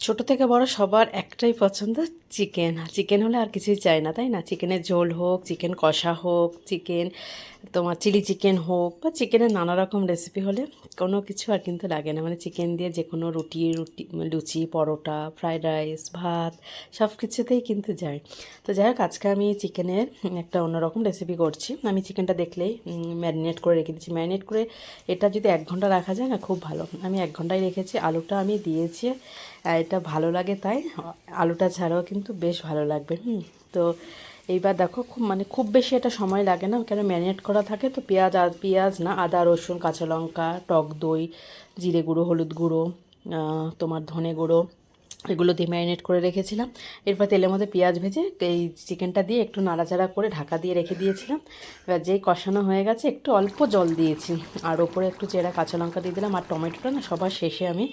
ছোট থেকে বড় সবার একটাই পছন্দ চিকেন। চিকেন হলে আর কিছুই চাই না, তাই না? চিকেনের ঝোল হোক, চিকেন কষা হোক, চিকেন তোমার চিলি চিকেন হোক বা চিকেনের নানা রকম রেসিপি হলে কোনো কিছু আর কিন্তু লাগে না। মানে চিকেন দিয়ে যে কোনো রুটি রুটি, লুচি, পরোটা ফ্রাইড রাইস ভাত সব কিছুতেই কিন্তু যায় তো যাই হোক, আজকে আমি চিকেনের একটা অন্যরকম রেসিপি করছি। আমি চিকেনটা দেখলেই ম্যারিনেট করে রেখে দিচ্ছি ম্যারিনেট করে এটা যদি এক ঘণ্টা রাখা যায় না, খুব ভালো। আমি এক ঘন্টায় রেখেছি। আলুটা আমি দিয়েছি এটা ভালো লাগে তাই, আলুটা ছাড়াও কিন্তু বেশ ভালো লাগবে, হুম। তো এইবার দেখো খুব মানে খুব বেশি এটা সময় লাগে না, কেন ম্যারিনেট করা থাকে তো পেঁয়াজ পেঁয়াজ না, আদা, রসুন, কাঁচা লঙ্কা, টক দই, জিরে গুঁড়ো, হলুদ গুঁড়ো তোমার ধনে গুঁড়ো এগুলো দিয়ে ম্যারিনেট করে রেখেছিলাম। এরপর তেলের মধ্যে পেঁয়াজ ভেজে এই চিকেনটা দিয়ে একটু নাড়াচাড়া করে ঢাকা দিয়ে রেখে দিয়েছিলাম। এবার যেই কষানো হয়ে গেছে, একটু অল্প জল দিয়েছি। আর ওপরে একটু চেরা কাঁচা লঙ্কা দিয়ে দিলাম। আর টমেটোটা না সবার শেষে আমি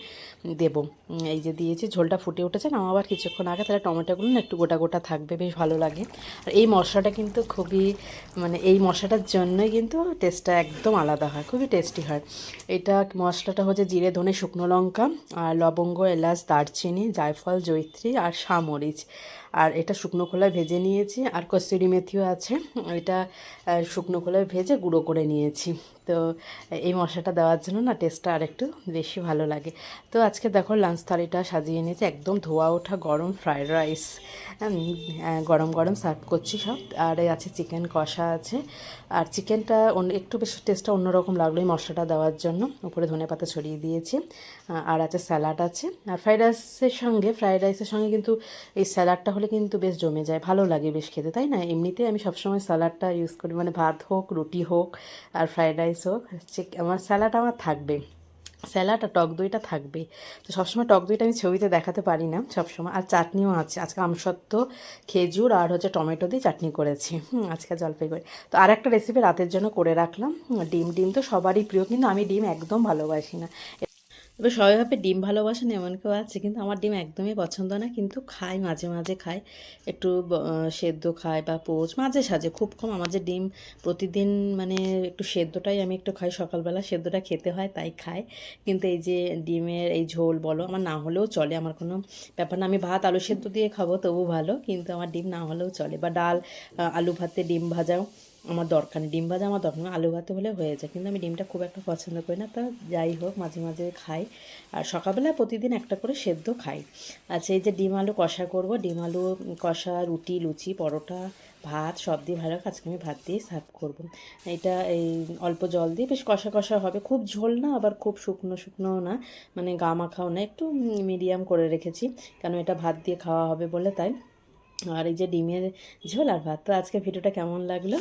দেবো। এই যে দিয়েছি, ঝোলটা ফুটে উঠেছে না আবার কিছুক্ষণ আগে তাহলে টমেটোগুলো না একটু গোটা গোটা থাকবে, বেশ ভালো লাগে। আর এই মশলাটা কিন্তু খুবই মানে এই মশলাটার জন্যই কিন্তু টেস্টটা একদম আলাদা হয়, খুবই টেস্টি হয়। এটা মশলাটা হচ্ছে জিরে, ধনে, শুকনো লঙ্কা আর লবঙ্গ, এলাচ, দারচিনি জায়ফল জৈত্রী আর সামরিচ আর এটা শুকনো খোলায় ভেজে নিয়েছি। আর কস্তুরি মেথিও আছে। এটা শুকনো খোলায় ভেজে গুঁড়ো করে নিয়েছি। তো, এই মশলাটা দেওয়ার জন্য না টেস্টটা আরেকটু বেশি ভালো লাগে। তো, আজকে দেখো লাঞ্চ থালিটা সাজিয়ে নিয়েছি। একদম ধোয়া ওঠা গরম ফ্রায়েড রাইস গরম গরম সার্ভ করছি সব। আর আছে চিকেন কষা আছে। আর চিকেনটা একটু বেশি টেস্টটা অন্যরকম লাগল এই মশলাটা দেওয়ার জন্য। উপরে ধনে পাতা ছড়িয়ে দিয়েছি। আর আছে স্যালাড আছে। আর ফ্রাইড রাইসের সঙ্গে ফ্রাইড রাইসের সঙ্গে কিন্তু এই স্যালাডটা হলে কিন্তু বেশ জমে যায়, ভালো লাগে বেশ খেতে, তাই না? এমনিতে আমি সবসময় স্যালাডটা ইউজ করি মানে ভাত হোক, রুটি হোক আর ফ্রাইড রাইস হোক আমার স্যালাড আমার থাকবে স্যালাড আর টক দইটা থাকবে। তো সবসময় টক দইটা আমি ছবিতে দেখাতে পারি না সবসময়, আর চাটনিও আছে, আজকে আমসত্ত্ব, খেজুর আর হচ্ছে টমেটো দিয়ে চাটনি করেছি আজকে জলপাইগুড়ি। তো আর একটা রেসিপি রাতের জন্য করে রাখলাম, ডিম ডিম তো সবারই প্রিয়, কিন্তু আমি ডিম একদম ভালোবাসি না। তবে সবাই ভাবে ডিম ভালোবাসেন এমন কেউ আছে, কিন্তু আমার ডিম একদমই পছন্দ না, কিন্তু খাই, মাঝে মাঝে খাই। একটু সেদ্ধ খাই বা পোচ, মাঝে, সাঝে, খুব কম। আমার যে ডিম প্রতিদিন মানে একটু সেদ্ধটাই আমি একটু খাই, সকালবেলা সেদ্ধটা খেতে হয়, তাই খাই। কিন্তু এই যে ডিমের এই ঝোল বলো, আমার না হলেও চলে, আমার কোনো ব্যাপার না। আমি ভাত, আলু সেদ্ধ দিয়ে খাব, তবু ভালো, কিন্তু আমার ডিম না হলেও চলে। বা ডাল আলু ভাতে ডিম ভাজাও আমার দরকার নেই। ডিম ভাজা আমার দরকার আলু ভাতে হলে হয়ে যায়। কিন্তু আমি ডিমটা খুব একটা পছন্দ করি না। তা যাই হোক, মাঝে মাঝে খাই। আর সকালবেলা প্রতিদিন একটা করে সেদ্ধ খাই। আচ্ছা এই যে ডিম আলু কষা করব। ডিম আলু কষা, রুটি, লুচি, পরোটা, ভাত সব দিয়ে ভালো আজকে আমি ভাত দিয়ে সার্ভ করব। এটা এই অল্প জল দিয়ে বেশ কষা কষা হবে। খুব ঝোল না, আবার খুব শুকনো শুকনোও না। মানে গা মাখাও না। একটু মিডিয়াম করে রেখেছি। কেন এটা ভাত দিয়ে খাওয়া হবে বলে তাই। আর এই যে ডিমের ঝোল আর ভাত। তো আজকে ভিডিওটা কেমন লাগল?